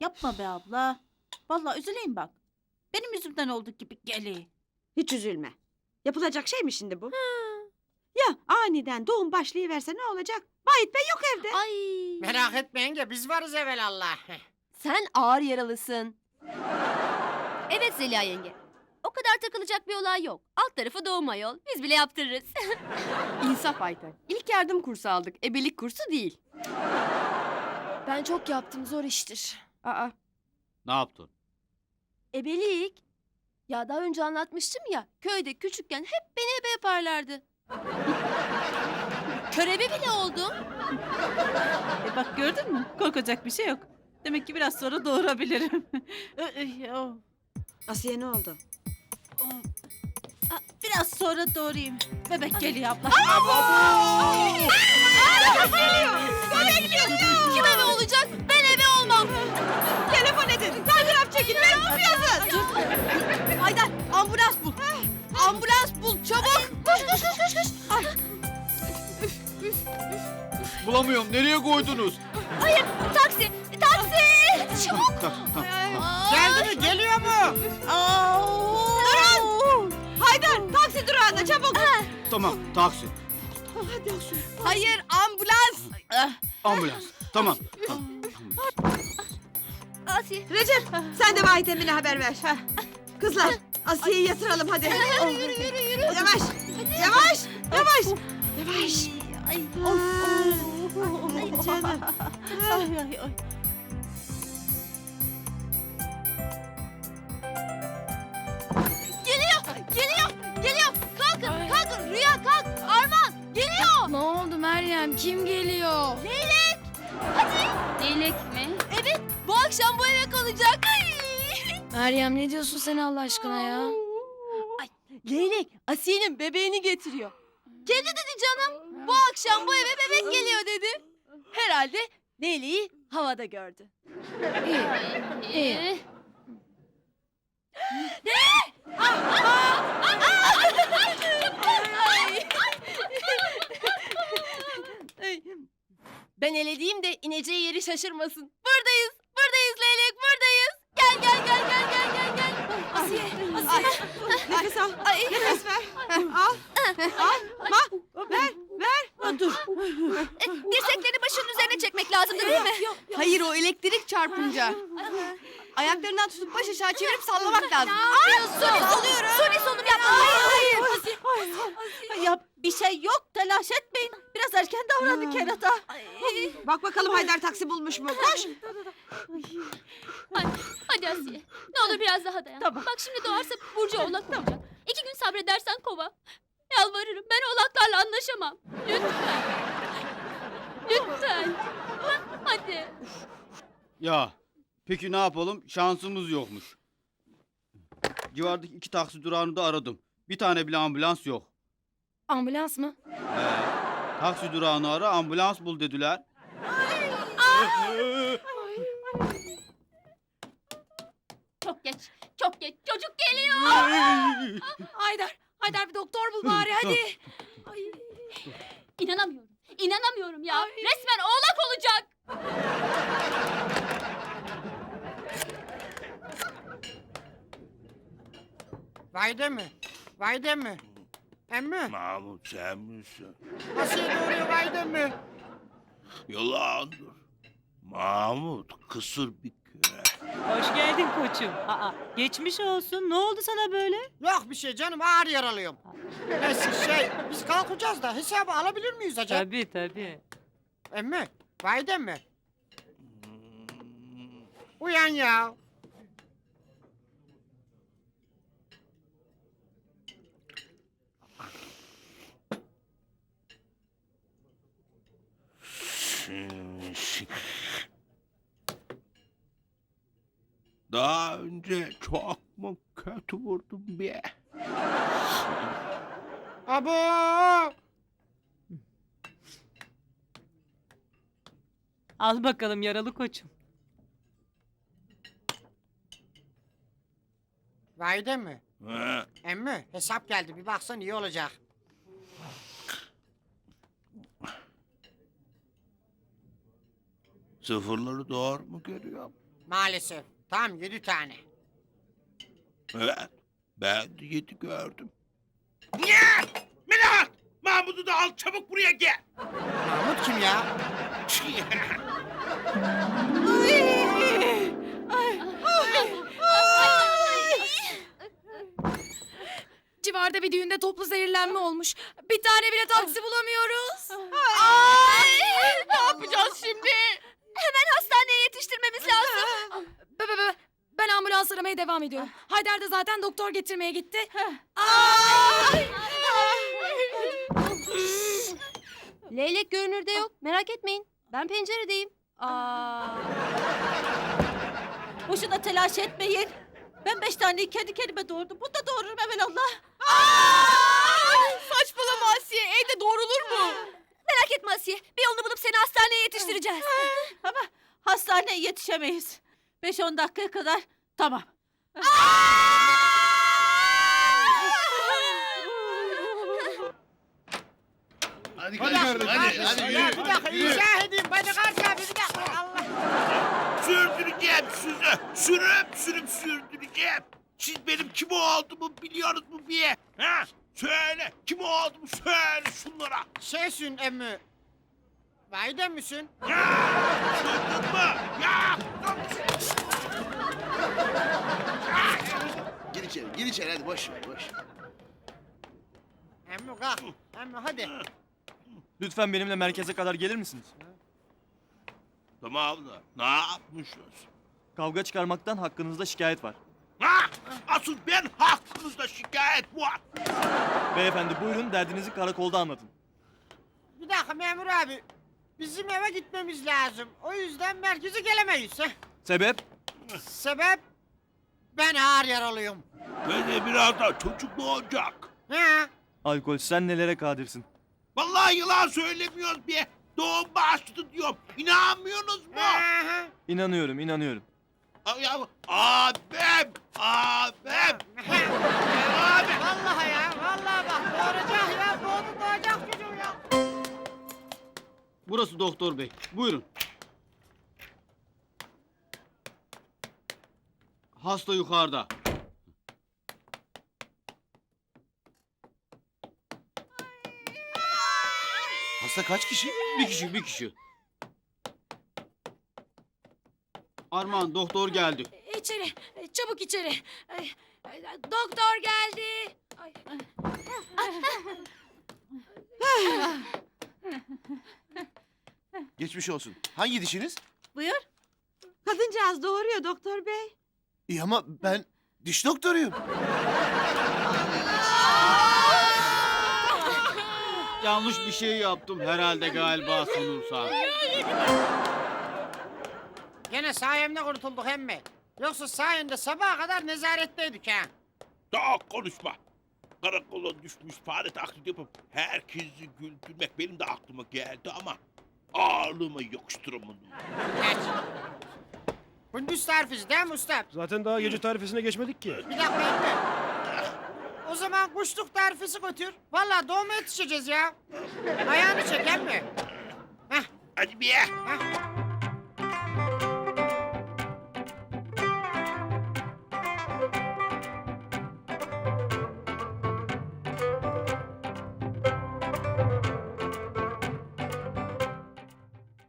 Yapma be abla. Vallahi üzüleyim bak. Benim yüzümden oldu gibi geli. Hiç üzülme. Yapılacak şey mi şimdi bu? Ya aniden doğum başlayıverse ne olacak? Vahit Bey yok evde. Ay. Merak etme yenge biz varız evelallah. Sen ağır yaralısın. Evet Zeliha yenge. O kadar takılacak bir olay yok. Alt tarafı doğum ayol. Biz bile yaptırırız. İnsaf Ayten. İlk yardım kursu aldık. Ebelik kursu değil. ben çok yaptım. Zor iştir. Aa, Ne yaptın? Ebelik. Ya daha önce anlatmıştım ya. Köyde küçükken hep beni ebe yaparlardı. Körebe bile oldum. E bak gördün mü? Korkacak bir şey yok. Demek ki biraz sonra doğurabilirim. Ay, ay, oh, Asiye ne oldu? oh. Aa, Biraz sonra doğurayım. Bebek geliyor abla. Kim ebe olacak? Ben ebe olmam. Telefon edin. Telgraf çekin. Ne yapıyorsun? Haydar ambulans bul. Ambulans bul çabuk. Koş koş koş koş. koş. Bulamıyorum. Nereye koydunuz? Hayır taksi taksi. Çabuk. Geldi mi geliyor mu? Durun! Haydar taksi durağına çabuk. Tamam. Taksi. Hayır ambulans. Ambulans. Tamam. tamam. Asiye. Recep sen de Vahit Emin'e haber ver. Kızlar Asiye'yi yatıralım hadi. Yürü yürü yürü yürü. Yavaş. Yavaş. Yavaş. Yavaş. Ay, Of. Ay canım. Ay ay ay. Geliyor geliyor geliyor. Kalkın kalkın Rüya kalk. Arman geliyor. ne oldu Meryem? Kim geliyor? Leylek. Hadi. Leylek mi? Evet bu akşam bu eve kalacak. Ay. Meryem ne diyorsun sen Allah aşkına ya? Leylek Asiye'nin bebeğini getiriyor. Kendi dedi canım. Bu akşam bu eve bebek geliyor dedi. Herhalde Leyleği havada gördü. İyi. İyi. Ay. Ben elediğim de ineceği yeri şaşırmasın. Buradayız, buradayız Leylek, buradayız. Gel, gel, gel, gel, gel, gel, gel. Asiye, Asiye. Nefes al. Ay. Nefes ver. Al. Al. Ma. Ver. Ver. Dur. E, dirseklerini başının üzerine çekmek lazımdı değil mi? Yok, Hayır o elektrik çarpınca. Ayaklarından tutup baş aşağı çevirip sallamak lazım. Ne yapıyorsun? Suni solum yapma. Hayır, hayır. Ya bir şey yok telaş etmeyin. Biraz erken davranın kerata. Bak bakalım Haydar taksi bulmuş mu? Koş. Hadi, hadi Asiye. Ne olur biraz daha dayan. Tamam. Bak şimdi doğarsa Burcu oğlak olacak. İki gün sabredersen kova. Yalvarırım ben oğlaklarla anlaşamam. Lütfen. Lütfen. Ha, Hadi. Ya. Peki ne yapalım? Şansımız yokmuş. Civardaki iki taksi durağını da aradım. Bir tane bile ambulans yok. Ambulans mı? Ee, taksi durağını ara ambulans bul dediler. Çok geç. Çok geç. Çocuk geliyor. Haydar, Haydar bir doktor bul bari hadi. İnanamıyorum. İnanamıyorum ya. Resmen oğlak olacak. Vayde mi? Vayde mi? Emmi? Mahmut sen misin? Asiye doğuruyor vayde mi? Yalandır. Mahmut kısır bir köre. Hoş geldin koçum. Aa, geçmiş olsun. Ne oldu sana böyle? Yok bir şey canım ağır yaralıyım. Neyse şey biz kalkacağız da hesabı alabilir miyiz acaba? Tabii tabii. Emmi? Vayde mi? Uyan ya. Daha önce çok mu kötü vurdum be? Abo! Al bakalım yaralı koçum. Vayde mi? Ha, Emmi hesap geldi bir baksan iyi olacak. Sıfırları doğru mu görüyorum? Maalesef. Tam yedi tane. Evet. Ben de yedi gördüm. Niye? Melahat! Mahmut'u da al çabuk buraya gel. Mahmut kim ya? Civarda bir düğünde toplu zehirlenme olmuş. Bir tane bile taksi bulamıyoruz. Ay, ne yapacağız şimdi? Hemen hastaneye yetiştirmemiz lazım. Be, be, be. Ben ambulans aramaya devam ediyorum. Haydar da zaten doktor getirmeye gitti. Ay! Leylek görünürde yok. Merak etmeyin. Ben penceredeyim. Aa. Boşuna telaş etmeyin. Ben beş taneyi kendi kendime doğurdum. Bu da doğururum evelallah. Saçmalama Asiye. Evde doğrulur mu? Merak etme Asiye. Bir seni hastaneye yetiştireceğiz. Ama hastaneye yetişemeyiz. Beş on dakikaya kadar tamam. Hadi dakika, hadi, hadi, Ya yürü. bir dakika izah edeyim. Beni Gazi abi bir dakika. Allah. Sürdüreceğim sizi. Sürüp sürüp sürdüreceğim. Siz benim kim olduğumu biliyorsunuz mu diye. Ha? Söyle kim olduğumu söyle şunlara. Şeysin emmi. Vahide misin? Ya! Duydun mu? Ya! Gir içeri, gir içeri hadi boş ver, boş ver. Emmi kalk. Emmi hadi. Lütfen benimle merkeze kadar gelir misiniz? Tamam da ne yapmışız? Kavga çıkarmaktan hakkınızda şikayet var. Ha? Asıl ben hakkınızda şikayet var. Beyefendi buyurun derdinizi karakolda anlatın. Bir dakika memur abi. Bizim eve gitmemiz lazım. O yüzden merkeze gelemeyiz. heh. Sebep? Sebep? Ben ağır yaralıyım. Ve de birazdan çocuk doğacak. Ha? Alkol sen nelere kadirsin? Vallahi yalan söylemiyoruz bir. Doğum başladı diyorum. İnanmıyorsunuz mu? Aha. İnanıyorum inanıyorum. Ay Ya, abim, abim. Abi vallahi ya. Vallahi bak doğuracak ya. Doğdu doğacak. Burası doktor bey. Buyurun. Hasta yukarıda. Hasta kaç kişi? Bir kişi, bir kişi. Armağan doktor geldi. İçeri. Çabuk içeri. Doktor geldi. Ay. Geçmiş olsun. Hangi dişiniz? Buyur. Kadıncağız doğuruyor doktor bey. İyi ama ben diş doktoruyum. Yanlış bir şey yaptım herhalde galiba sanırsam. Gene sayemde kurtulduk emmi. Yoksa sayende sabaha kadar nezaretteydik ha. Daha konuşma. Karakola düşmüş fare taklidi yapıp herkesi güldürmek benim de aklıma geldi ama ağırlığıma yakıştıramadım. Geç. Gündüz tarifiz değil mi usta? Zaten daha gece tarifesine geçmedik ki. Bir dakika emmi. O zaman kuşluk tarifesi götür. Vallahi doğuma yetişeceğiz ya. Ayağını çek emmi. Hadi bir ye. Heh.